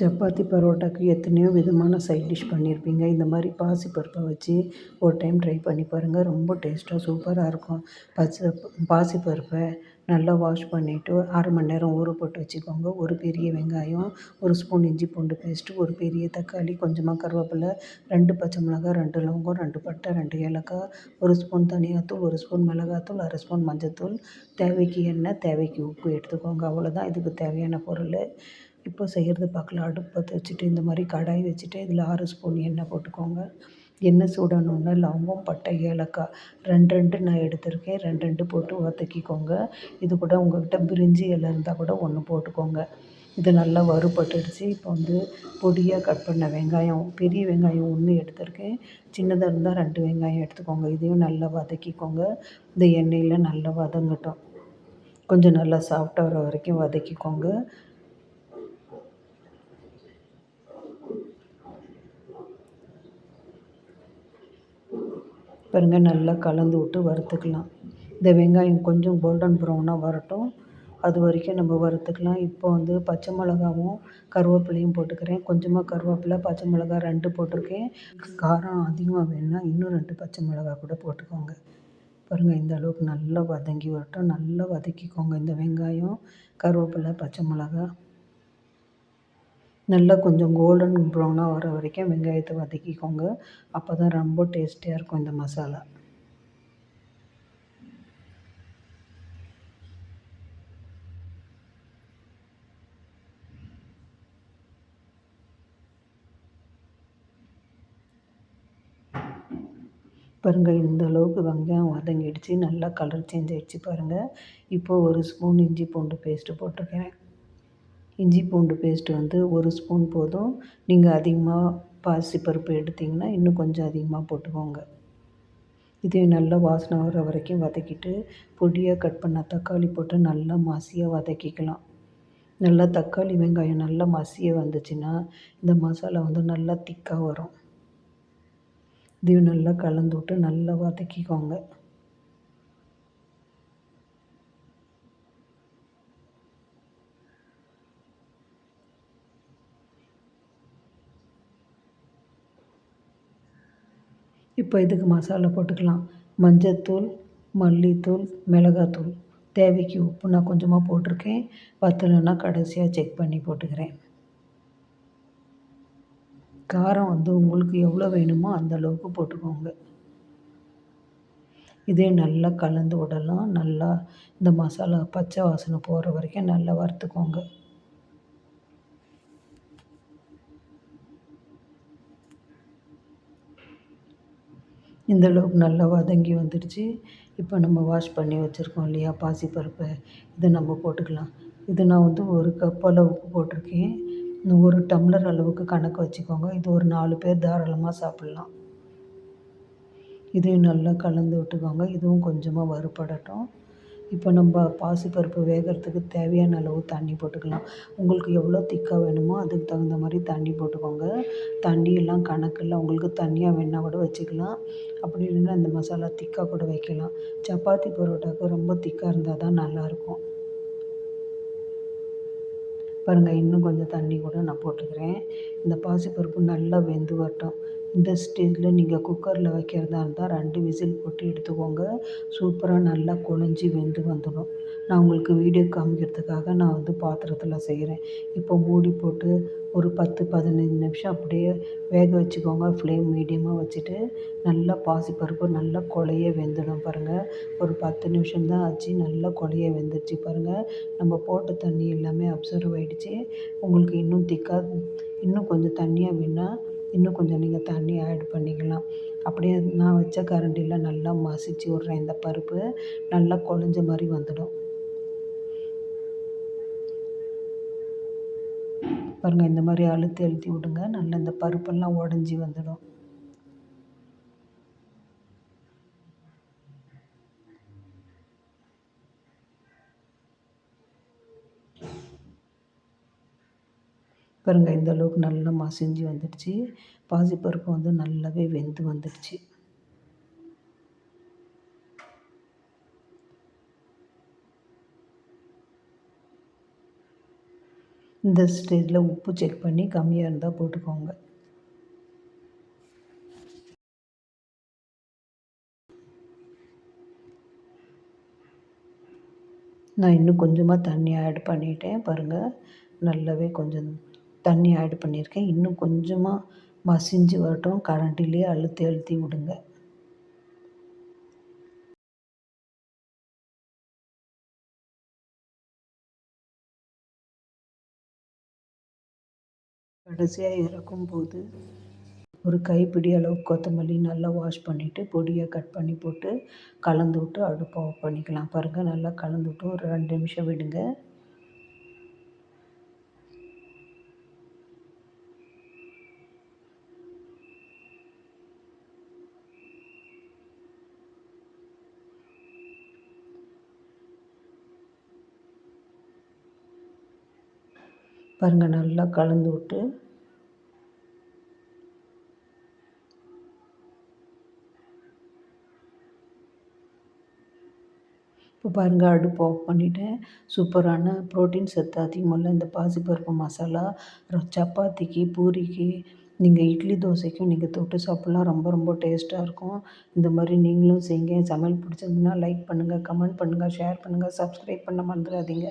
சப்பாத்தி பரோட்டாக்கு எத்தனையோ விதமான side dish பண்ணியிருப்பீங்க. இந்த மாதிரி பாசிப்பருப்பை வச்சு ஒரு டைம் ட்ரை பண்ணி பாருங்கள் ரொம்ப டேஸ்ட்டாக சூப்பராக இருக்கும். பச்சை பாசிப்பருப்பை நல்லா வாஷ் பண்ணிவிட்டு அரை மணி நேரம் ஊற போட்டு வச்சுக்கோங்க. ஒரு பெரிய வெங்காயம் ஒரு ஸ்பூன் இஞ்சி பூண்டு பேஸ்ட்டு ஒரு பெரிய தக்காளி கொஞ்சமாக கருவேப்பிலை ரெண்டு பச்சை மிளகாய் ரெண்டு லவங்கம் ரெண்டு பட்டை ரெண்டு ஏலக்காய் ஒரு ஸ்பூன் தனியாத்தூள் ஒரு ஸ்பூன் மிளகாத்தூள் அரை ஸ்பூன் மஞ்சத்தூள். தேவைக்கு எண்ணெய் தேவைக்கு உப்பு எடுத்துக்கோங்க. அவ்வளோதான் இதுக்கு தேவையான பொருள். இப்போ செய்கிறது பார்க்கலாம் அடுப்பு பற்ற வச்சுட்டு இந்த மாதிரி கடாய் வச்சுட்டு இதில் ஆறு ஸ்பூன் எண்ணெய் போட்டுக்கோங்க. எண்ணெய் சூடானோடனே லவங்கம் பட்டை ஏலக்காய் ரெண்டு ரெண்டு நான் எடுத்திருக்கேன். ரெண்டு ரெண்டு போட்டு வதக்கிக்கோங்க. இது கூட உங்கள்கிட்ட பிரிஞ்சி இலை இருந்தால் கூட ஒன்று போட்டுக்கோங்க. இது நல்லா வறுபட்டுடுச்சு. இப்போ வந்து பொடியாக கட் பண்ண வெங்காயம் பெரிய வெங்காயம் ஒன்று எடுத்திருக்கேன். சின்னதாக இருந்தால் ரெண்டு வெங்காயம் எடுத்துக்கோங்க. இதையும் நல்லா வதக்கிக்கோங்க. இந்த எண்ணெயில் நல்லா வதங்கட்டும். கொஞ்சம் நல்லா சாஃப்டாக வர வரைக்கும் வதக்கிக்கோங்க. பாருங்கள் நல்லா கலந்து விட்டு வறுத்துக்கலாம். இந்த வெங்காயம் கொஞ்சம் கோல்டன் ப்ரௌனாக வரட்டும். அது வரைக்கும் நம்ம வறுத்துக்கலாம். இப்போ வந்து பச்சை மிளகாவும் கருவேப்பிலையும் போட்டுக்கிறேன். கொஞ்சமாக கருவேப்பிலை பச்சை மிளகா ரெண்டு போட்டிருக்கேன். காரம் அதிகமாக வேணும்னா இன்னும் ரெண்டு பச்சை மிளகா கூட போட்டுக்கோங்க. பாருங்கள் இந்த அளவுக்கு நல்லா வதங்கி வரட்டும். நல்லா வதக்கிக்கோங்க இந்த வெங்காயம் கருவேப்பிலை பச்சை மிளகா நல்லா கொஞ்சம் கோல்டன் ப்ரௌனாக வர வரைக்கும் வெங்காயத்தை வதக்கிக்கோங்க. அப்போ தான் ரொம்ப டேஸ்டியாக இருக்கும் இந்த மசாலா. பாருங்கள் இந்த அளவுக்கு வெங்காயம் வதங்கிடுச்சு. நல்லா கலர் சேஞ்ச் ஆகிடுச்சு பாருங்கள் இப்போது ஒரு ஸ்பூன் இஞ்சி பூண்டு பேஸ்ட்டு போட்டிருக்கேன். இஞ்சி பூண்டு பேஸ்ட்டு வந்து ஒரு ஸ்பூன் போதும். நீங்கள் அதிகமாக பாசிப்பருப்பு எடுத்திங்கன்னா இன்னும் கொஞ்சம் அதிகமாக போட்டுக்கோங்க. இதையும் நல்லா வாசனை வர வரைக்கும் வதக்கிட்டு பொடியாக கட் பண்ண தக்காளி போட்டு நல்லா மசியாக வதக்கிக்கலாம். நல்லா தக்காளி வெங்காயம் நல்லா மசிய வந்துச்சுன்னா இந்த மசாலா வந்து நல்லா திக்காக வரும். இதையும் நல்லா கலந்து விட்டு நல்லா வதக்கிக்கோங்க. இப்போ இதுக்கு மசாலா போட்டுக்கலாம். மஞ்சத்தூள் மல்லித்தூள் மிளகாத்தூள். தேவைக்கு உப்பு நான் கொஞ்சமாக போட்டிருக்கேன். பத்தலைன்னா கடைசியாக செக் பண்ணி போட்டுக்கிறேன். காரம் வந்து உங்களுக்கு எவ்வளோ வேணுமோ அந்த அளவுக்கு போட்டுக்கோங்க. இதே நல்லா கலந்து விடலாம். நல்லா இந்த மசாலா பச்சை வாசனை போகிற வரைக்கும் நல்லா வறுத்துக்கோங்க. இந்த அளவுக்கு நல்லா வதங்கி வந்துடுச்சு. இப்போ நம்ம வாஷ் பண்ணி வச்சுருக்கோம் இல்லையா? பாசிப்பருப்பு. இதை நம்ம போட்டுக்கலாம். இது நான் வந்து ஒரு கப் அளவுக்கு போட்டிருக்கேன். ஒரு டம்ளர் அளவுக்கு கணக்கு வச்சுக்கோங்க. இது ஒரு நாலு பேர் தாராளமாக சாப்பிட்லாம். இதையும் நல்லா கலந்து விட்டுக்கோங்க. இதுவும் கொஞ்சமாக வறுபடட்டும் இப்போ நம்ம பாசிப்பருப்பு வேகிறதுக்கு தேவையான அளவு தண்ணி போட்டுக்கலாம். உங்களுக்கு எவ்வளோ திக்காக வேணுமோ அதுக்கு தகுந்த மாதிரி தண்ணி போட்டுக்கோங்க. தண்ணியெல்லாம் எல்லாம் கணக்கில் உங்களுக்கு தண்ணியாக வேணால் கூட வச்சுக்கலாம். அப்படி இல்லைன்னா இந்த மசாலா திக்காக கூட வைக்கலாம். சப்பாத்தி பரோட்டாவுக்கு ரொம்ப திக்காக இருந்தால் தான் நல்லாயிருக்கும். பாருங்கள் இன்னும் கொஞ்சம் தண்ணி கூட நான் போட்டுக்கிறேன். இந்த பாசிப்பருப்பு நல்லா வெந்து வரட்டும். இந்த ஸ்டேஜில் நீங்கள் குக்கரில் வைக்கிறதா இருந்தால் ரெண்டு விசில் போட்டு எடுத்துக்கோங்க. சூப்பராக நல்லா குழஞ்சி வெந்து வந்துடும். நான் உங்களுக்கு வீடியோ காமிக்கிறதுக்காக நான் வந்து பாத்திரத்தில் செய்கிறேன் இப்போ மூடி போட்டு ஒரு பத்து பதினஞ்சு நிமிஷம் அப்படியே வேக வச்சுக்கோங்க. ஃப்ளேம் மீடியமாக வச்சுட்டு நல்லா பாசிப்பருப்பு நல்லா கொலைய வெந்துடும் பாருங்கள் ஒரு பத்து நிமிஷம் தான் ஆச்சு. நல்லா கொலைய வெந்துடுச்சு பாருங்கள் நம்ம போட்ட தண்ணி எல்லாமே அப்சர்வ் ஆகிடுச்சு உங்களுக்கு இன்னும் திக்காக இன்னும் கொஞ்சம் தண்ணியாக வேணால் இன்னும் கொஞ்சம் நீங்கள் தண்ணி ஆட் பண்ணிக்கலாம். அப்படியே நான் வச்ச கரண்டியில் நல்லா மசிச்சு விட்றேன். இந்த பருப்பு நல்லா குழஞ்ச மாதிரி வந்துடும். பாருங்கள் இந்த மாதிரி அழுத்தி அழுத்தி விடுங்க. நல்லா இந்த பருப்பெல்லாம் உடஞ்சி வந்துடும். பாருங்கள் இந்த அளவுக்கு நல்லா மசிஞ்சு வந்துடுச்சு. பாசிப்பருப்பு வந்து நல்லாவே வெந்து வந்துடுச்சு. இந்த ஸ்டேஜில் உப்பு செக் பண்ணி கம்மியாக இருந்தால் போட்டுக்கோங்க. நான் இன்னும் கொஞ்சமாக தண்ணி ஆட் பண்ணிட்டேன். பாருங்கள் நல்லாவே கொஞ்சம் தண்ணி ஆட் பண்ணியிருக்கேன். இன்னும் கொஞ்சமாக மசிஞ்சு வரட்டும். கரண்டிலே அழுத்தி அழுத்தி விடுங்க. கடைசியாக இறக்கும்போது ஒரு கைப்பிடி அளவு கொத்தமல்லி நல்லா வாஷ் பண்ணிவிட்டு பொடியாக கட் பண்ணி போட்டு கலந்து விட்டு அடுப்பை ஆஃப் பண்ணிக்கலாம். பாருங்கள் நல்லா கலந்து விட்டு ஒரு ரெண்டு நிமிஷம் விடுங்க. பாருங்கள் நல்லா கலந்து விட்டு. இப்போ பாருங்கள் அடுப்பு ஆஃப் பண்ணிவிட்டேன் சூப்பரான ப்ரோட்டீன் சத்து அதிகமாக இந்த பாசிப்பருப்பு மசாலா சப்பாத்திக்கு பூரிக்கு நீங்கள் இட்லி தோசைக்கும் நீங்கள் தொட்டு சாப்பிட்லாம். ரொம்ப ரொம்ப டேஸ்ட்டாக இருக்கும். இந்த மாதிரி நீங்களும் செய்யுங்க. சமையல் பிடிச்சிருந்துன்னா லைக் பண்ணுங்கள் கமெண்ட் பண்ணுங்கள் ஷேர் பண்ணுங்கள் சப்ஸ்கிரைப் பண்ண மறந்துடாதீங்க.